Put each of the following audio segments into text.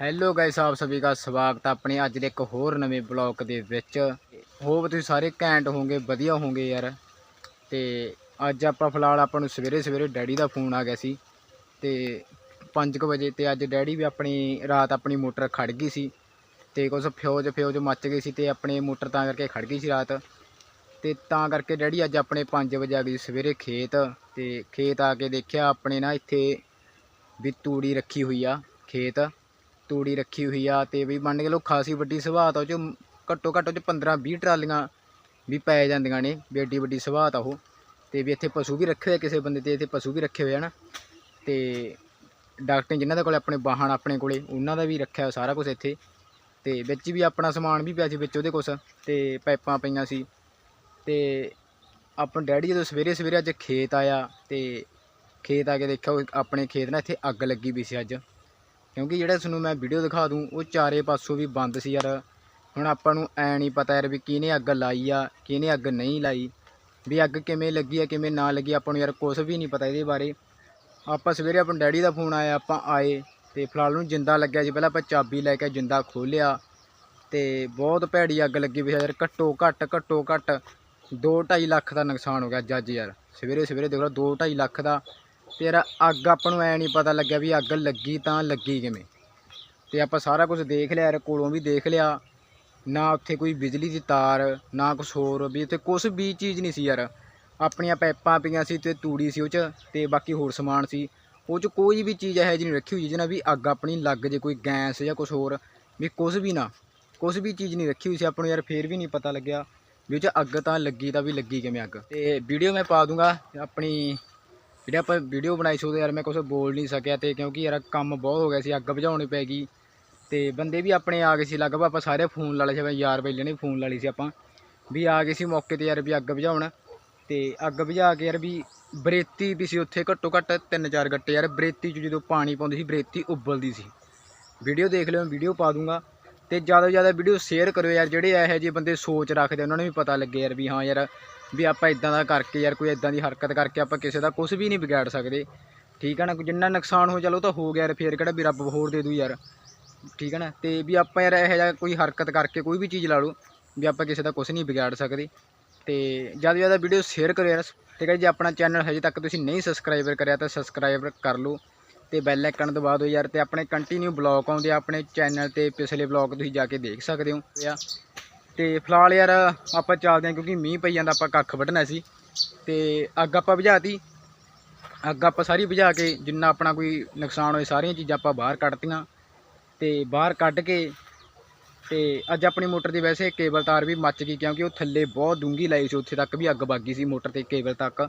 Hello guys ਆਪ ਸਭੀ ਦਾ ਸਵਾਗਤ ਹੈ ਆਪਣੇ ਅੱਜ ਦੇ ਇੱਕ ਹੋਰ ਨਵੇਂ ਬਲੌਗ ਦੇ ਵਿੱਚ। ਹੋਪ ਤੁਸੀਂ ਸਾਰੇ ਘੈਂਟ ਹੋਵੋਗੇ, ਵਧੀਆ ਹੋਵੋਗੇ ਯਾਰ। ਤੇ ਅੱਜ ਆਪਾਂ ਫਿਲਹਾਲ ਆਪਾਂ ਨੂੰ ਸਵੇਰੇ ਸਵੇਰੇ ਡੈਡੀ ਦਾ ਫੋਨ ਆ ਗਿਆ ਸੀ। ਤੇ 5:00 ਵਜੇ ਤੇ ਅੱਜ ਡੈਡੀ ਵੀ ਆਪਣੀ ਰਾਤ ਆਪਣੀ ਮੋਟਰ ਖੜ ਗਈ ਸੀ। ਤੇ ਕੁਛ ਫਿਊਜ਼ ਫਿਊਜ਼ ਮੱਚ ਗਈ ਸੀ ਤੇ ਆਪਣੇ ਮੋਟਰ ਤਾਂ ਕਰਕੇ ਖੜ ਗਈ ਸੀ ਰਾਤ। ਤੇ ਤਾਂ ਕਰਕੇ ਡੈਡੀ ਅੱਜ ਆਪਣੇ 5 ਵਜੇ ਆ ਗਈ ਸਵੇਰੇ ਖੇਤ। ਤੇ ਖੇਤ ਆ ਕੇ ਦੇਖਿਆ ਆਪਣੇ ਨਾ ਇੱਥੇ ਵੀ ਤੂੜੀ ਰੱਖੀ ਹੋਈ ਆ ਖੇਤ। ਤੂੜੀ ਰੱਖੀ ਹੋਈ ਆ ਤੇ ਵੀ ਮੰਨ ਕੇ ਲੋ ਖਾਸੀ ਵੱਡੀ ਸੁਭਾਅ ਤਾਂ ਉਹ ਚ ਘੱਟੋ ਘੱਟ ਉਹ ਚ 15 20 ਟਰਾਲੀਆਂ ਵੀ ਪੈ ਜਾਂਦੀਆਂ ਨੇ, ਵੀ ਏਡੀ ਵੱਡੀ ਸੁਭਾਅ ਤਾਂ ਉਹ। ਤੇ ਵੀ ਇੱਥੇ ਪਸ਼ੂ ਵੀ ਰੱਖੇ ਹੋਏ ਕਿਸੇ ਬੰਦੇ ਤੇ, ਇੱਥੇ ਪਸ਼ੂ ਵੀ ਰੱਖੇ ਹੋਏ ਹਨ ਤੇ ਡਾਕਟਰ ਜਿਨ੍ਹਾਂ ਦੇ ਕੋਲੇ ਆਪਣੇ ਵਾਹਣ ਆਪਣੇ ਕੋਲੇ, ਉਹਨਾਂ ਦਾ ਵੀ ਰੱਖਿਆ ਸਾਰਾ ਕੁਝ ਇੱਥੇ। ਤੇ ਵਿੱਚ ਵੀ ਆਪਣਾ ਸਮਾਨ ਵੀ ਪਿਆ ਸੀ ਵਿੱਚ ਉਹਦੇ ਕੁਛ ਤੇ ਪਾਈਪਾਂ ਪਈਆਂ ਸੀ। ਤੇ ਆਪਣਾ ਡੈਡੀ ਜਦੋਂ ਸਵੇਰੇ ਸਵੇਰੇ ਅੱਜ ਖੇਤ ਆਇਆ, ਤੇ ਖੇਤ ਆ ਕੇ ਦੇਖਿਆ ਉਹ ਆਪਣੇ ਖੇਤ ਨਾਲ ਇੱਥੇ ਅੱਗ ਲੱਗੀ ਵੀ ਸੀ ਅੱਜ। ਕਿਉਂਕਿ ਜਿਹੜਾ ਤੁਹਾਨੂੰ ਮੈਂ ਵੀਡੀਓ ਦਿਖਾ ਦੂੰ, ਉਹ ਚਾਰੇ ਪਾਸੋਂ ਵੀ ਬੰਦ ਸੀ ਯਾਰ। ਹੁਣ ਆਪਾਂ ਨੂੰ ਐ ਨਹੀਂ ਪਤਾ ਯਾਰ ਵੀ ਕਿਹਨੇ ਅੱਗ ਲਾਈ ਆ, ਕਿਹਨੇ ਅੱਗ ਨਹੀਂ ਲਾਈ। ਵੀ ਅੱਗ ਕਿਵੇਂ ਲੱਗੀ ਆ, ਕਿਵੇਂ ਨਾ ਲੱਗੀ ਆਪਾਂ ਨੂੰ ਯਾਰ ਕੁਝ ਵੀ ਨਹੀਂ ਪਤਾ ਇਹਦੇ ਬਾਰੇ। ਆਪਾਂ ਸਵੇਰੇ ਆਪਣੇ ਡੈਡੀ ਦਾ ਫੋਨ ਆਇਆ, ਆਪਾਂ ਆਏ ਤੇ ਫਿਲਹਾਲ ਨੂੰ ਜਿੰਦਾ ਲੱਗਿਆ ਜੀ ਪਹਿਲਾਂ ਆਪਾਂ ਚਾਬੀ ਲੈ ਕੇ ਜਿੰਦਾ ਖੋਲਿਆ ਤੇ ਬਹੁਤ ਭੈੜੀ ਅੱਗ ਲੱਗੀ ਵੀ ਯਾਰ, ਘੱਟੋ ਘੱਟ ਘੱਟੋ ਘੱਟ 2.5 ਲੱਖ ਦਾ ਨੁਕਸਾਨ ਹੋ ਗਿਆ ਜੱਜ ਯਾਰ। ਸਵੇਰੇ ਸਵੇਰੇ ਦੇਖ ਲਓ 2.5 ਲੱਖ ਦਾ ਤੇ ਯਾਰ ਅੱਗ ਆਪਾਂ ਨੂੰ ਐ ਨਹੀਂ ਪਤਾ ਲੱਗਿਆ ਵੀ ਅੱਗ ਲੱਗੀ ਤਾਂ ਲੱਗੀ ਕਿਵੇਂ। ਤੇ ਆਪਾਂ ਸਾਰਾ ਕੁਝ ਦੇਖ ਲਿਆ ਯਾਰ ਕੋਲੋਂ ਵੀ ਦੇਖ ਲਿਆ। ਨਾ ਉੱਥੇ ਕੋਈ ਬਿਜਲੀ ਦੀ ਤਾਰ, ਨਾ ਕੁਝ ਹੋਰ ਵੀ ਉੱਥੇ ਕੁਝ ਵੀ ਚੀਜ਼ ਨਹੀਂ ਸੀ ਯਾਰ। ਆਪਣੀਆਂ ਪਾਈਪਾਂ ਪਈਆਂ ਸੀ ਤੇ ਤੂੜੀ ਸੀ ਉਹ 'ਚ ਤੇ ਬਾਕੀ ਹੋਰ ਸਮਾਨ ਸੀ। ਉਹ 'ਚ ਕੋਈ ਵੀ ਚੀਜ਼ ਇਹੋ ਜਿਹੀ ਨਹੀਂ ਰੱਖੀ ਹੋਈ ਜਿਹਦੇ ਨਾਲ ਵੀ ਅੱਗ ਆਪਣੀ ਲੱਗ ਜੇ, ਕੋਈ ਗੈਸ ਜਾਂ ਕੁਝ ਹੋਰ ਵੀ ਕੁਝ ਵੀ ਨਾ ਕੁਝ ਵੀ ਚੀਜ਼ ਨਹੀਂ ਰੱਖੀ ਹੋਈ ਸੀ ਆਪਾਂ ਨੂੰ ਯਾਰ, ਫੇਰ ਵੀ ਨਹੀਂ ਪਤਾ ਲੱਗਿਆ ਵੀ ਉਹ 'ਚ ਅੱਗ ਤਾਂ ਲੱਗੀ ਤਾਂ ਵੀ ਲੱਗੀ ਕਿਵੇਂ ਅੱਗ। ਤੇ ਵੀਡੀਓ ਮੈਂ ਪਾ ਦੂੰਗਾ ਆਪਣੀ ਜਿਹੜੇ ਆਪਾਂ ਵੀਡੀਓ ਬਣਾਈ ਸੀ ਉਹਦੇ ਯਾਰ ਮੈਂ ਕੁਝ ਬੋਲ ਨਹੀਂ ਸਕਿਆ ਤੇ ਕਿਉਂਕਿ ਯਾਰ ਕੰਮ ਬਹੁਤ ਹੋ ਗਿਆ ਸੀ, ਅੱਗ ਬੁਝਾਉਣੀ ਪੈ ਗਈ। ਤੇ ਬੰਦੇ ਵੀ ਆਪਣੇ ਆ ਗਏ ਸੀ, ਲਗਭਗ ਆਪਾਂ ਸਾਰੇ ਫੋਨ ਲਾ ਲਏ ਸੀ ਯਾਰ ਬੇਲੇ ਨੇ ਫੋਨ ਲਾ ਲਈ ਸੀ ਆਪਾਂ। ਵੀ ਆ ਗਏ ਸੀ ਮੌਕੇ ਤੇ ਯਾਰ ਵੀ ਅੱਗ ਬੁਝਾਉਣ। ਤੇ ਅੱਗ ਬੁਝਾ ਕੇ ਯਾਰ ਵੀ ਬਰੇਤੀ ਵੀ ਸੀ ਉੱਥੇ, ਘੱਟੋ ਘੱਟ ਤਿੰਨ ਚਾਰ ਗੱਟੇ। ਯਾਰ ਬਰੇਤੀ 'ਚ ਜਦੋਂ ਪਾਣੀ ਪਾਉਂਦੀ ਸੀ, ਬਰੇਤੀ ਉਬਲਦੀ ਸੀ। ਵੀਡੀਓ ਦੇਖ ਲਿਓ, ਮੈਂ ਵੀਡੀਓ ਪਾ ਦੂੰਗਾ। ਤੇ ਜ਼ਿਆਦਾ ਤੋਂ ਜ਼ਿਆਦਾ ਵੀਡੀਓ ਸ਼ੇਅਰ ਕਰਿਓ ਯਾਰ, ਜਿਹੜੇ ਇਹੋ ਜਿਹੇ ਬੰਦੇ ਸੋਚ ਰੱਖਦੇ ਉਹਨਾਂ ਨੂੰ ਵੀ ਪਤਾ ਲੱਗੇ ਯਾਰ ਵੀ ਹਾਂ ਯਾਰ, ਵੀ ਆਪਾਂ ਇਦਾਂ ਦਾ ਕਰਕੇ ਯਾਰ, ਕੋਈ ਇਦਾਂ ਦੀ ਹਰਕਤ ਕਰਕੇ ਆਪਾਂ ਕਿਸੇ ਦਾ ਕੁਝ ਵੀ ਨਹੀਂ ਵਿਗਾੜ ਸਕਦੇ। ਠੀਕ ਹੈ ਨਾ, ਜਿੰਨਾ ਨੁਕਸਾਨ ਹੋ ਚਲੋ ਤਾਂ ਹੋ ਗਿਆ ਯਾਰ, ਫੇਰ ਕਿਹੜਾ ਵੀ ਰੱਬ ਹੋਰ ਦੇ ਦੂ ਯਾਰ। ਠੀਕ ਹੈ ਨਾ, ਤੇ ਵੀ ਆਪਾਂ ਯਾਰ ਇਹੋ ਜਿਹਾ ਕੋਈ ਹਰਕਤ ਕਰਕੇ ਕੋਈ ਵੀ ਚੀਜ਼ ਲਾ ਲਓ, ਵੀ ਆਪਾਂ ਕਿਸੇ ਦਾ ਕੁਝ ਨਹੀਂ ਵਿਗਾੜ ਸਕਦੇ। ਤੇ ਜ਼ਿਆਦਾ ਤੋਂ ਜ਼ਿਆਦਾ ਵੀਡੀਓ ਸ਼ੇਅਰ ਕਰਿਓ ਯਾਰ। ਠੀਕ ਹੈ ਜੇ ਆਪਣਾ ਚੈਨਲ ਹਜੇ ਤੱਕ ਤੁਸੀਂ ਨਹੀਂ ਸਬਸਕ੍ਰਾਈਬਰ ਕਰਿਆ ਤਾਂ ਸਬਸਕ੍ਰਾਈਬ ਕਰ ਲਓ। ਤੇ ਬੈਲ ਆਈਕਨ ਦਬਾ ਦਿਓ ਯਾਰ ਤੇ ਆਪਣੇ ਕੰਟੀਨਿਊ ਬਲੌਗ ਆਉਂਦੇ ਆ, ਆਪਣੇ ਚੈਨਲ ਤੇ ਪਿਛਲੇ ਬਲੌਗ ਤੁਸੀਂ ਜਾ ਕੇ ਦੇਖ ਸਕਦੇ ਹੋ। ਆ ਤੇ ਫਿਲਹਾਲ ਯਾਰ ਆਪਾਂ ਚੱਲਦੇ ਹਾਂ ਕਿਉਂਕਿ ਮੀਂਹ ਪਈ ਜਾਂਦਾ, ਆਪਾਂ ਕੱਖ ਵੱਢਣਾ ਸੀ। ਤੇ ਅੱਗ ਆਪਾਂ ਬੁਝਾਤੀ। ਅੱਗ ਆਪਾਂ ਸਾਰੀ ਬੁਝਾ ਕੇ ਜਿੰਨਾ ਆਪਣਾ ਕੋਈ ਨੁਕਸਾਨ ਹੋਏ ਸਾਰੀਆਂ ਚੀਜ਼ਾਂ ਆਪਾਂ ਬਾਹਰ ਕੱਢਤੀਆਂ। ਤੇ ਬਾਹਰ ਕੱਢ ਕੇ ਤੇ ਅੱਜ ਆਪਣੀ ਮੋਟਰ ਦੀ ਵੈਸੇ ਕੇਬਲ ਤਾਰ ਵੀ ਮੱਚ ਗਈ ਕਿਉਂਕਿ ਉਹ ਥੱਲੇ ਬਹੁਤ ਡੂੰਗੀ ਲਾਈ ਸੀ, ਉੱਥੇ ਤੱਕ ਵੀ ਅੱਗ ਵੱਗ ਗਈ ਸੀ ਮੋਟਰ ਤੇ ਕੇਬਲ ਤੱਕ।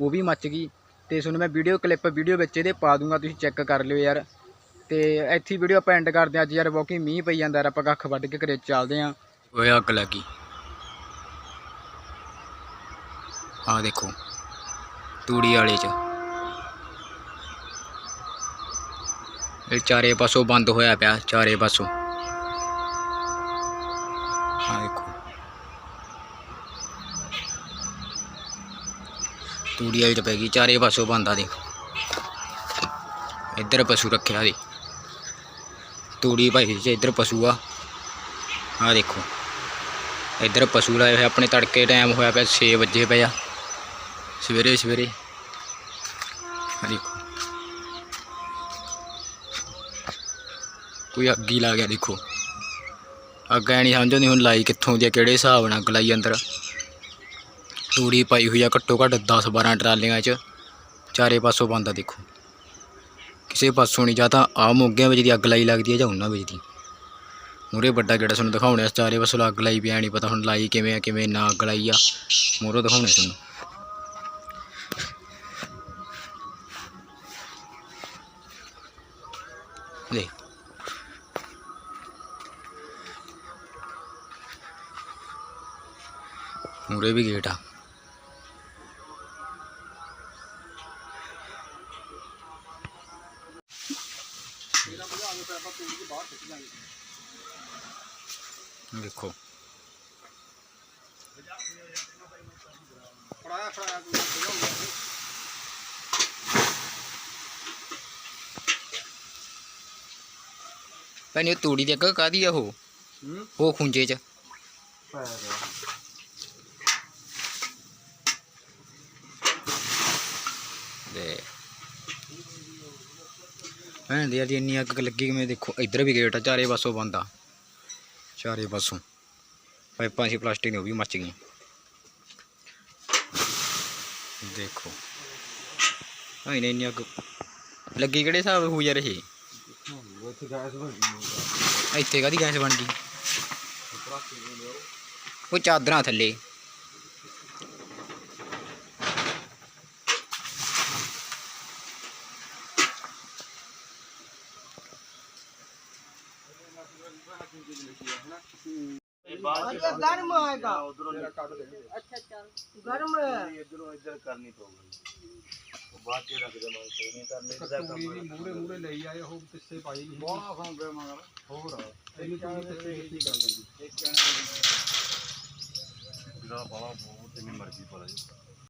ਉਹ ਵੀ ਮੱਚ ਗਈ। ਤੇ ਤੁਹਾਨੂੰ ਮੈਂ ਵੀਡੀਓ ਕਲਿੱਪ ਵੀਡੀਓ ਵਿੱਚ ਇਹਦੇ ਪਾ ਦੂੰਗਾ, ਤੁਸੀਂ ਚੈੱਕ ਕਰ ਲਿਓ ਯਾਰ। ਤੇ ਇੱਥੇ ਵੀਡੀਓ ਆਪਾਂ ਐਂਡ ਕਰਦੇ ਹਾਂ। ਅੱਜ ਯਾਰ ਬਾਕੀ ਮੀਂਹ ਪਈ ਜਾਂਦਾ ਯਾਰ, ਆਪਾਂ ਕੱਖ ਵੱਢ ਕੇ ਘਰੇ ਚੱਲਦੇ ਆਂ ਓਏ, ਅੱਗ ਲੱਗੀ। ਆ ਦੇਖੋ, ਤੂੜੀ ਵਾਲੇ ਚ। ਇਹ ਚਾਰੇ ਪਾਸੋਂ ਬੰਦ ਹੋਇਆ ਪਿਆ, ਚਾਰੇ ਪਾਸੋਂ। ਤੂੜੀ ਵਾਲੀ ਤਾਂ ਪੈ ਗਈ। ਚਾਰੇ ਪਾਸੋਂ ਬੰਦ ਆ ਦੇਖੋ। ਇੱਧਰ ਪਸ਼ੂ ਰੱਖਿਆ ਦੇ ਤੂੜੀ ਭਾਈ ਚ ਇੱਧਰ ਪਸ਼ੂ ਆ। ਆ ਦੇਖੋ। ਇੱਧਰ ਪਸ਼ੂ ਲਾਏ ਹੋਏ ਆਪਣੇ ਤੜਕੇ ਟਾਈਮ ਹੋਇਆ ਪਿਆ 6 ਵਜੇ ਪਿਆ ਸਵੇਰੇ ਸਵੇਰੇ। ਆ ਦੇਖੋ। ਕੋਈ ਅੱਗ ਹੀ ਲਾ ਗਿਆ ਦੇਖੋ। ਅੱਗ ਐ ਨਹੀਂ ਸਮਝ ਆਉਂਦੀ ਹੁਣ ਲਾਈ ਕਿੱਥੋਂ ਦੀ ਆ, ਕਿਹੜੇ ਹਿਸਾਬ ਨਾਲ ਅੱਗ ਲਾਈ ਅੰਦਰ। ਤੂੜੀ ਪਾਈ ਹੋਈ ਆ ਘੱਟੋ ਘੱਟ 10 12 ਟਰਾਲੀਆਂ 'ਚ। ਚਾਰੇ ਪਾਸੋਂ ਬੰਦਾ ਦੇਖੋ। ਕਿਸੇ ਪਾਸੋਂ ਨਹੀਂ, ਜਾਂ ਤਾਂ ਆ ਮੋਗਿਆਂ ਵਿੱਚ ਦੀ ਅੱਗ ਲਾਈ ਲੱਗਦੀ ਹੈ ਜਾਂ ਉਹਨਾਂ ਵਿੱਚ ਦੀ। ਮੂਰੇ ਵੱਡਾ ਗੇੜਾ ਤੁਹਾਨੂੰ ਦਿਖਾਉਣੇ ਆ ਚਾਰੇ ਪਾਸੋਂ ਅੱਗ ਲਾਈ ਪਿਆ ਨਹੀਂ ਪਤਾ ਹੁਣ ਲਾਈ ਕਿਵੇਂ ਆ, ਕਿਵੇਂ ਨਾ ਅੱਗ ਲਾਈ ਆ। ਮੂਰੇ ਦਿਖਾਉਣੇ ਤੁਹਾਨੂੰ। ਲੈ ਮੂਰੇ ਵੀ ਗੇਟ ਆ। ਦੇਖੋ। ਭੈਣੇ ਉਹ ਤੂੜੀ ਦੀ ਅੱਗ ਕਾਦੀ ਆ ਉਹ? ਹੂੰ? ਉਹ ਖੁੰਝੇ ਚ। ਤੇ ਭੈਣ ਦੀ ਇੰਨੀ ਅੱਗ ਲੱਗੀ ਕਿਵੇਂ ਦੇਖੋ ਇੱਧਰ ਵੀ ਗੇਟ ਆ ਚਾਰੇ ਪਾਸੋਂ ਬੰਦ ਆ। ਚਾਰੇ ਪਾਸੋਂ ਪਾਈਪਾਂ ਸੀ ਪਲਾਸਟਿਕ ਦੀਆਂ ਉਹ ਵੀ ਮੱਚ ਗਈਆਂ ਦੇਖੋ ਭਾਈ ਨੇ ਇੰਨੀ ਅੱਗ ਲੱਗੀ ਕਿਹੜੇ ਹਿਸਾਬ ਹੋ ਯਾਰ ਇਹ ਉੱਥੇ ਗੈਸ ਬਣ ਗਈ ਇੱਥੇ ਕਾਦੀ ਗੈਸ ਬਣ ਗਈ गर्म आएगा अच्छा चल गर्म इधर इधर करनी तो बात ये रख दे मैं सही नहीं करने का पूरी मूरे मूरे ले आए हो किससे पाई बहुत हम बे मगर हो रहा है ये तो किससे खेती कर देंगे एक कहना इधर बड़ा बहुत ही मर्ज़ी पर है